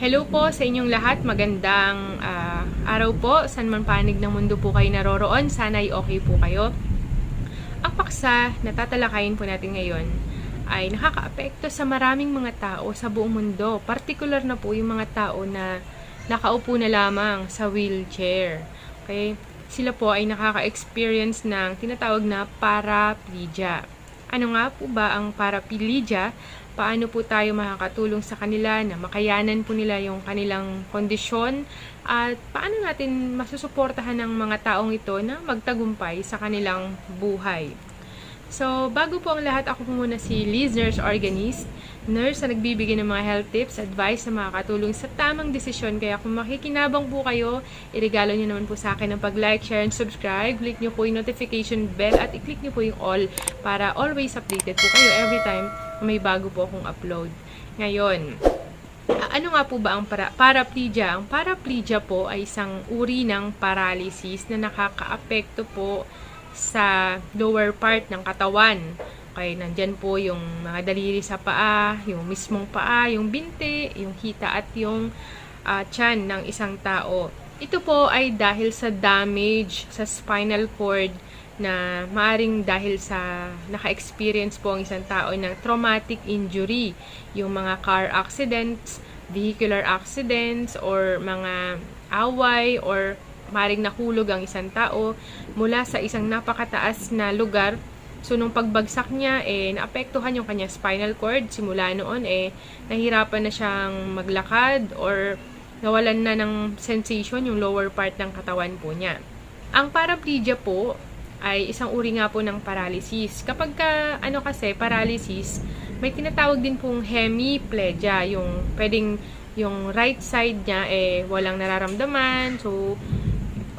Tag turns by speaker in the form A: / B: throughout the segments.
A: Hello po sa inyong lahat. Magandang ah, araw po. San man panig ng mundo po kayo naroroon. Sana'y okay po kayo. Ang paksa na tatalakayin po natin ngayon ay nakakaapekto sa maraming mga tao sa buong mundo. Partikular na po yung mga tao na nakaupo na lamang sa wheelchair. Okay? Sila po ay nakaka-experience ng tinatawag na paraplegia. Ano nga po ba ang paraplegia? Paano po tayo makakatulong sa kanila na makayanan po nila yung kanilang kondisyon? At paano natin masusuportahan ng mga taong ito na magtagumpay sa kanilang buhay? So, bago po ang lahat, ako po muna si Liz, nurse organist. Nurse na nagbibigay ng mga health tips, advice na makakatulong sa tamang desisyon. Kaya kung makikinabang po kayo, irigalo nyo naman po sa akin ng pag-like, share, and subscribe. Click nyo po yung notification bell at i-click nyo po yung all para always updated po kayo every time may bago po akong upload. Ngayon, ano nga po ba ang para paraplegia? Ang paraplegia po ay isang uri ng paralysis na nakakaapekto po sa lower part ng katawan. Okay, nandyan po yung mga daliri sa paa, yung mismong paa, yung binti, yung hita at yung ah, tiyan ng isang tao. Ito po ay dahil sa damage sa spinal cord na maaring dahil sa naka-experience po ang isang tao ng traumatic injury, yung mga car accidents, vehicular accidents, or mga away, or maring nahulog ang isang tao mula sa isang napakataas na lugar. So, nung pagbagsak niya, eh, naapektuhan yung kanya spinal cord. Simula noon, eh, nahirapan na siyang maglakad or nawalan na ng sensation yung lower part ng katawan po niya. Ang paraplegia po ay isang uri nga po ng paralysis. Kapag ka, ano kasi, paralysis, may tinatawag din pong hemiplegia, yung pwedeng yung right side niya eh walang nararamdaman, so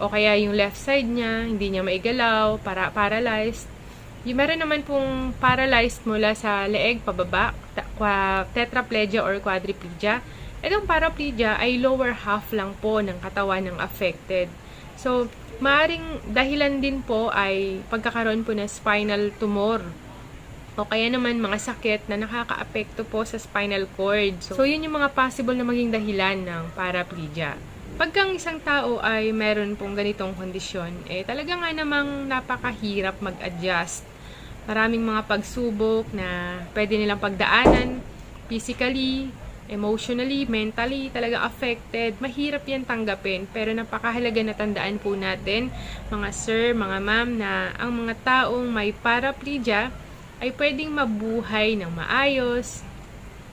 A: o kaya yung left side niya, hindi niya maigalaw, para paralyzed. Yung meron naman pong paralyzed mula sa leeg pababa, tetraplegia or quadriplegia. Itong paraplegia ay lower half lang po ng katawan ng affected. So, maaring dahilan din po ay pagkakaroon po ng spinal tumor o kaya naman mga sakit na nakakaapekto po sa spinal cord. So, yun yung mga possible na maging dahilan ng paraplegia. Pagkang isang tao ay meron pong ganitong kondisyon, eh talaga nga namang napakahirap mag-adjust. Maraming mga pagsubok na pwede nilang pagdaanan physically, emotionally, mentally, talaga affected. Mahirap yan tanggapin. Pero napakahalaga na tandaan po natin, mga sir, mga ma'am, na ang mga taong may paraplegia ay pwedeng mabuhay ng maayos,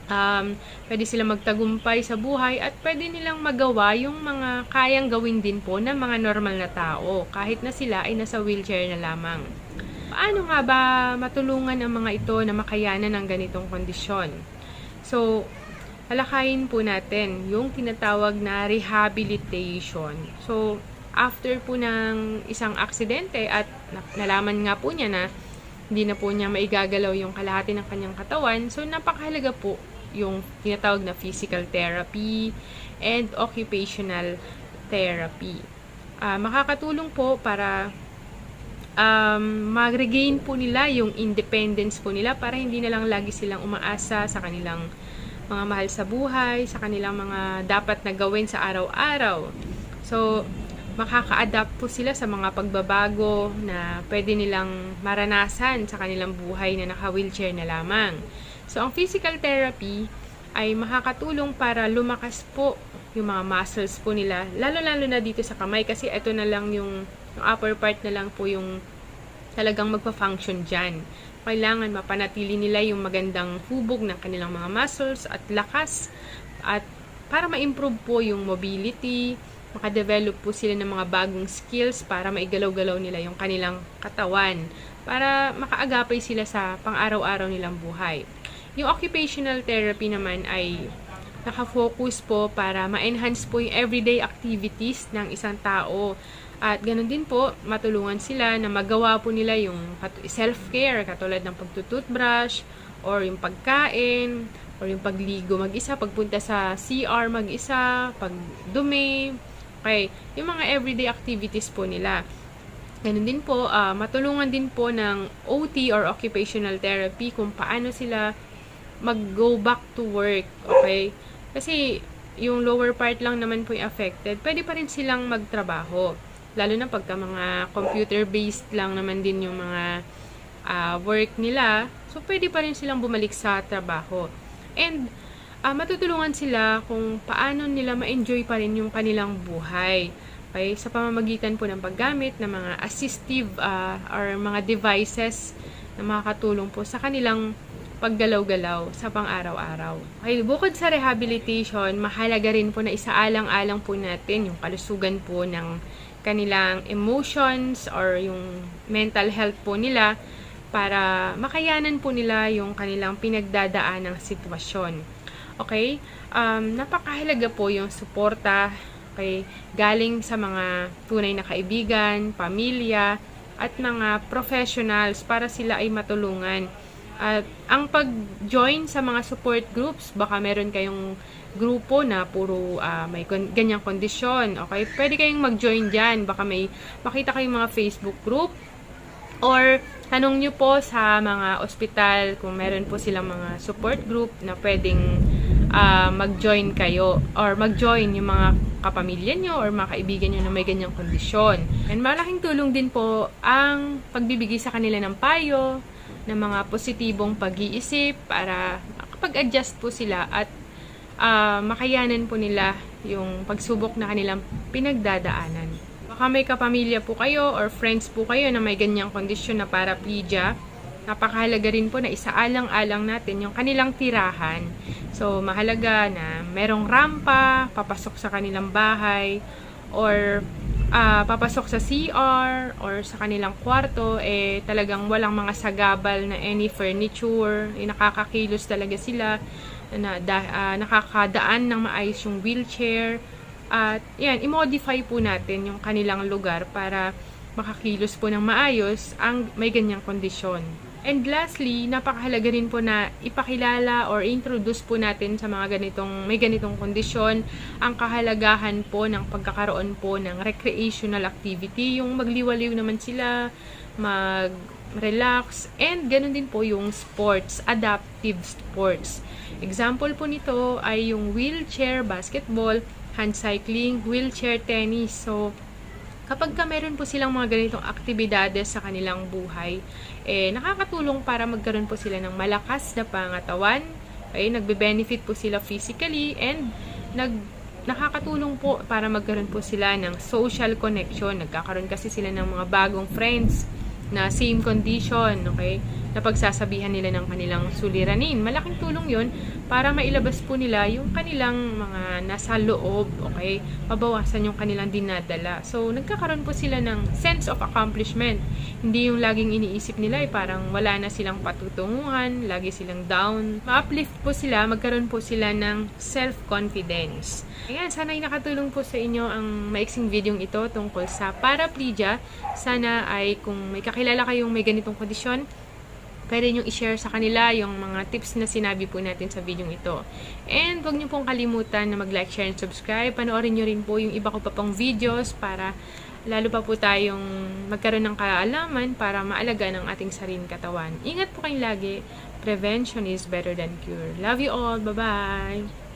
A: um, pwede sila magtagumpay sa buhay at pwede nilang magawa yung mga kayang gawin din po ng mga normal na tao kahit na sila ay nasa wheelchair na lamang. Paano nga ba matulungan ang mga ito na makayanan ng ganitong kondisyon? So, alakayin po natin yung tinatawag na rehabilitation. So, after po ng isang aksidente at na- nalaman nga po niya na hindi na po niya maigagalaw yung kalahati ng kanyang katawan, so napakahalaga po yung tinatawag na physical therapy and occupational therapy. Ah, makakatulong po para um, mag-regain po nila yung independence po nila para hindi na lang lagi silang umaasa sa kanilang mga mahal sa buhay, sa kanilang mga dapat na gawin sa araw-araw. So, makaka-adapt po sila sa mga pagbabago na pwede nilang maranasan sa kanilang buhay na naka-wheelchair na lamang. So, ang physical therapy ay makakatulong para lumakas po yung mga muscles po nila, lalo-lalo na dito sa kamay kasi ito na lang yung, yung upper part na lang po yung talagang magpa-function dyan. Kailangan mapanatili nila yung magandang hubog ng kanilang mga muscles at lakas at para ma-improve po yung mobility, makadevelop po sila ng mga bagong skills para maigalaw-galaw nila yung kanilang katawan para makaagapay sila sa pang-araw-araw nilang buhay. Yung occupational therapy naman ay nakafocus po para ma-enhance po yung everyday activities ng isang tao. At ganun din po, matulungan sila na magawa po nila yung self-care, katulad ng pagtututbrush, or yung pagkain, or yung pagligo mag-isa, pagpunta sa CR mag-isa, pagdumi, okay, yung mga everyday activities po nila. Ganun din po, ah, matulungan din po ng OT or occupational therapy kung paano sila mag-go back to work, okay? Kasi yung lower part lang naman po yung affected, pwede pa rin silang magtrabaho. Lalo na pagka mga computer-based lang naman din yung mga ah, work nila. So, pwede pa rin silang bumalik sa trabaho. And, ah, matutulungan sila kung paano nila ma-enjoy pa rin yung kanilang buhay. Okay? Sa pamamagitan po ng paggamit ng mga assistive ah, or mga devices na makakatulong po sa kanilang paggalaw-galaw sa pang-araw-araw. Okay, bukod sa rehabilitation, mahalaga rin po na isaalang-alang po natin yung kalusugan po ng kanilang emotions or yung mental health po nila para makayanan po nila yung kanilang pinagdadaan ng sitwasyon. Okay? Um, napakahalaga po yung suporta okay, galing sa mga tunay na kaibigan, pamilya, at mga professionals para sila ay matulungan. At ang pag-join sa mga support groups, baka meron kayong grupo na puro ah, may kon- ganyang kondisyon. Okay? Pwede kayong mag-join dyan. Baka may makita kayong mga Facebook group Or, tanong nyo po sa mga ospital kung meron po silang mga support group na pwedeng ah, mag-join kayo or mag-join yung mga kapamilya nyo or mga kaibigan nyo na may ganyang kondisyon. And malaking tulong din po ang pagbibigay sa kanila ng payo, ng mga positibong pag-iisip para makapag-adjust po sila at ah, makayanan po nila yung pagsubok na kanilang pinagdadaanan. Baka may kapamilya po kayo or friends po kayo na may ganyang kondisyon na paraplegia. Napakahalaga rin po na isaalang-alang natin yung kanilang tirahan. So, mahalaga na merong rampa, papasok sa kanilang bahay, or ah, papasok sa CR, or sa kanilang kwarto, eh talagang walang mga sagabal na any furniture, eh, nakakakilos talaga sila, na, da, ah, nakakadaan ng maayos yung wheelchair, at yan, i-modify po natin yung kanilang lugar para makakilos po ng maayos ang may ganyang kondisyon. And lastly, napakahalaga rin po na ipakilala or introduce po natin sa mga ganitong may ganitong kondisyon ang kahalagahan po ng pagkakaroon po ng recreational activity, yung magliwaliw naman sila, mag-relax, and ganun din po yung sports, adaptive sports. Example po nito ay yung wheelchair basketball, hand cycling, wheelchair tennis. So, kapag ka meron po silang mga ganitong aktibidades sa kanilang buhay, eh, nakakatulong para magkaroon po sila ng malakas na pangatawan, okay, nagbe-benefit po sila physically, and nag nakakatulong po para magkaroon po sila ng social connection. Nagkakaroon kasi sila ng mga bagong friends na same condition, okay? Na pagsasabihan nila ng kanilang suliranin. Malaking tulong yon para mailabas po nila yung kanilang mga nasa loob, okay? Mabawasan yung kanilang dinadala. So, nagkakaroon po sila ng sense of accomplishment. Hindi yung laging iniisip nila, eh, parang wala na silang patutunguhan, lagi silang down. Ma-uplift po sila, magkaroon po sila ng self-confidence. Ayan, sana ay nakatulong po sa inyo ang maiksing video ito tungkol sa paraplegia. Sana ay kung may kakilala kayong may ganitong kondisyon, pwede nyo i-share sa kanila yung mga tips na sinabi po natin sa video ito. And huwag nyo pong kalimutan na mag-like, share, and subscribe. Panoorin nyo rin po yung iba ko pa pong videos para lalo pa po tayong magkaroon ng kaalaman para maalaga ng ating sariling katawan. Ingat po kayong lagi. Prevention is better than cure. Love you all. Bye-bye!